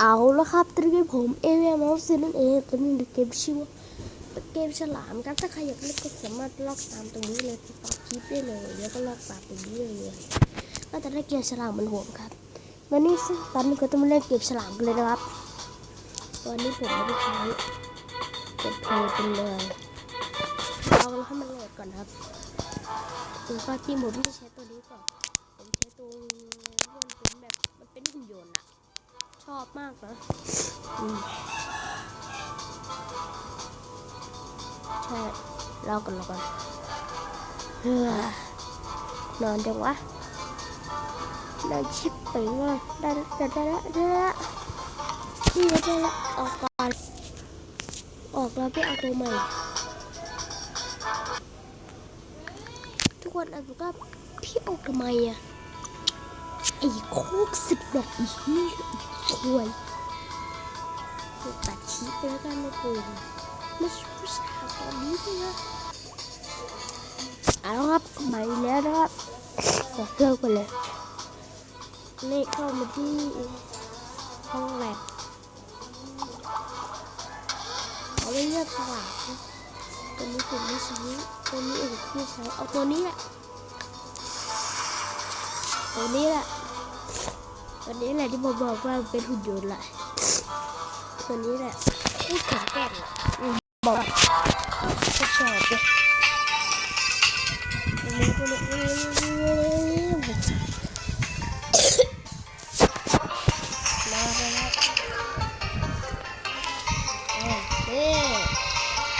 เอาแล้วครับตอนนี้ผมเอเวอร์มอสนั่นเองตอนนี้เกมชื่อว่าเกมฉลามครับถ้าใครอยากเล่นก็สามารถลอกตามตรงนี้เลยที่ปากคลิปได้เลยแล้วก็ลอกตามตรงนี้เลยก็จะได้เกมฉลามมันผมครับวันนี้ตอนนี้ก็ต้องมาเล่นเกมฉลามกันเลยนะครับวันนี้ผมไม่ได้ใช้กดเพลย์ไปเลยเอาแล้วให้มันโหลดก่อนครับตัวก็ที่ผมไม่ใช้ตัวนี้ก่อนผมใช้ตัว อบมากนะใช่เล่ากันแล้วกันเฮ้อนอนจังวะนอนชิบไปว่าได้แล้ได้แล้ได้แล้วนี่ได้แล้ออกก่อนออกแล้วไปเอาตัวใหม่ทุกคนอาจจะว่าพี่ออกทำไมอะ ไอ้โคกสิบแบบอีนี่ช่วยกูตัดชี้ไปแล้วกันนะกูไม่ใช่ผู้ชายตอนนี้เลยนะเอาละครับมาอีกแล้วนะครับขอเครื่องกันเลยนี่เข้ามาที่ห้องแลบเอาไว้เลือกสว่างตัวนี้ผมไม่ใช้ตัวนี้เองที่ใช้เอาตัวนี้แหละตัวนี้แหละ วันนี้แหละที่ผมบอกว่าเป็นหุ่นยนต์แหละวันนี้แหละพูดแข็งแกร่งอะบอกจะชอบเลยวันนี้ก็เลยมาแล้ว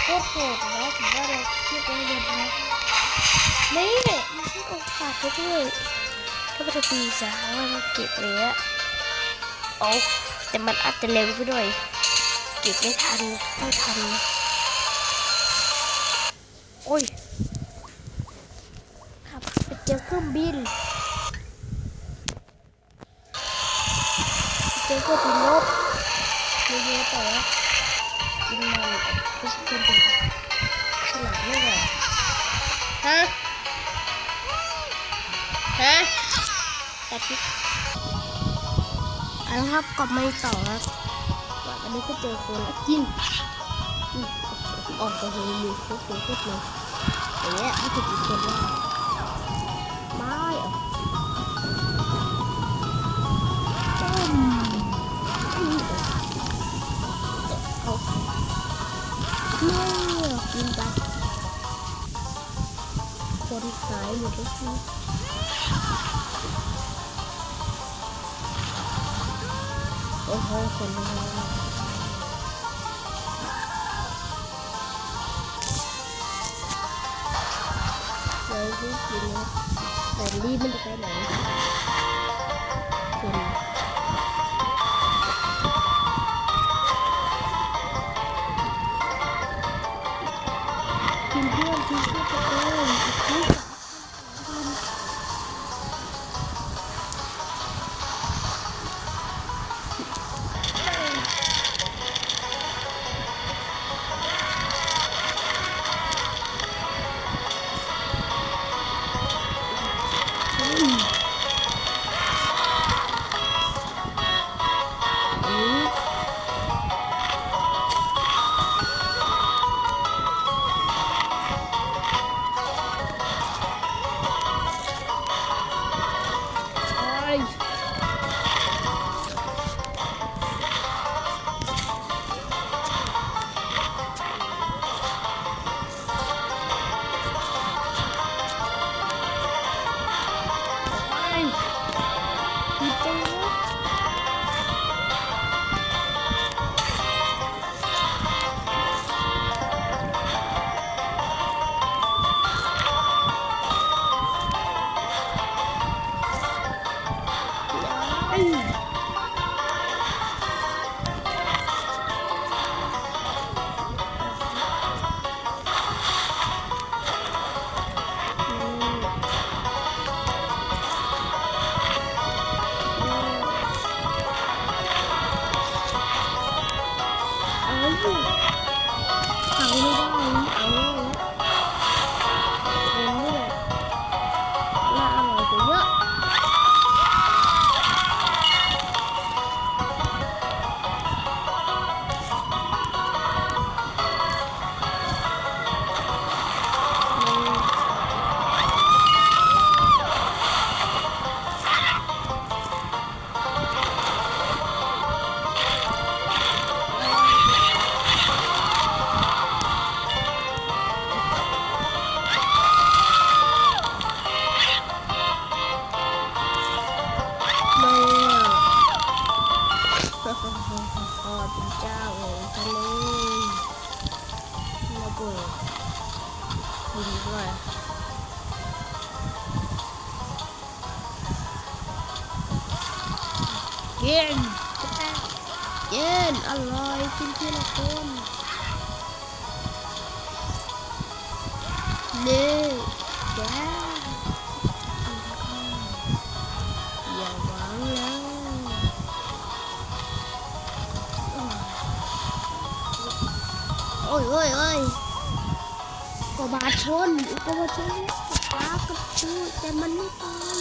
โอโคตรโหดนะถือว่าเราคิดไว้เยอะนะนี่มันคือโอกาสด้วย ก็จะตีสาวเราเก็บเลยอะโอ้แต่มันอาจจะเร็วไปหน่อยเก็บไม่ทันไม่ทัน โอ้ยขับไปเจอเครื่องบินเจอเครื่องบินลบเยอะๆแต่ว่าบินมาไม่ใช่เครื่องบินฉลาดไม่ไหวฮะ ฮะ ตัดคลิปเอาละครับกลับมาต่อครับว่าตอนนี้ก็เจอคนกินออกจากโรงเรียนคุกคุกเลยอย่างเงี้ยไม่ถูกอีกคนว่าไม่เหรอต้มอืมเอาไม่เหรอกินไปคนขายหมดแล้ว โอ้โหคนเลยเลยรีบกินนะแต่รีบมันจะไปไหนคนกินเพื่อนกินเพื่อน เป็นเจ้าแห่งทะเลระเบิดยิงด้วยเย็นเย็นอร่อยกินทีละคนนี่ ยโอ้ยโอ้ยกบาชนอุกบาชนปลากระชูแต่มันไม่ตาย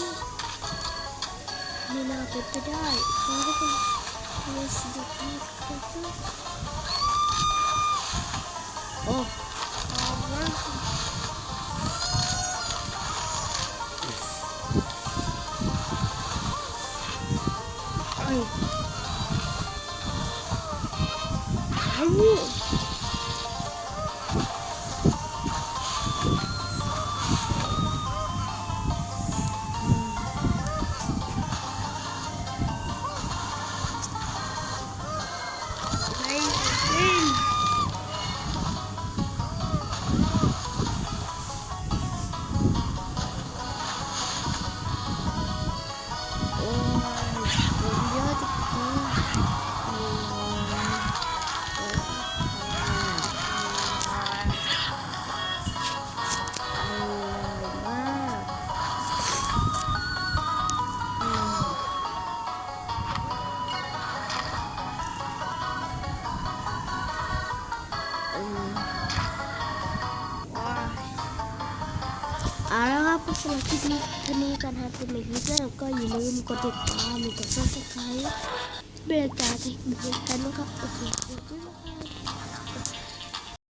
ไม่น่าเป็นไปได้เขาก็เป็นมีสิ่งที่เกิดขึ้โอ้ออกมาเอ้ยเอ้ เอาละครับสำหรับคลิปนี้ท่านี้กันครับเป็นใหม่คลิปหน้าก็อย่าลืมกดติดตามกดซับสไครต์เบรกการให้ดูกันนะครับโอเคขอบคุณ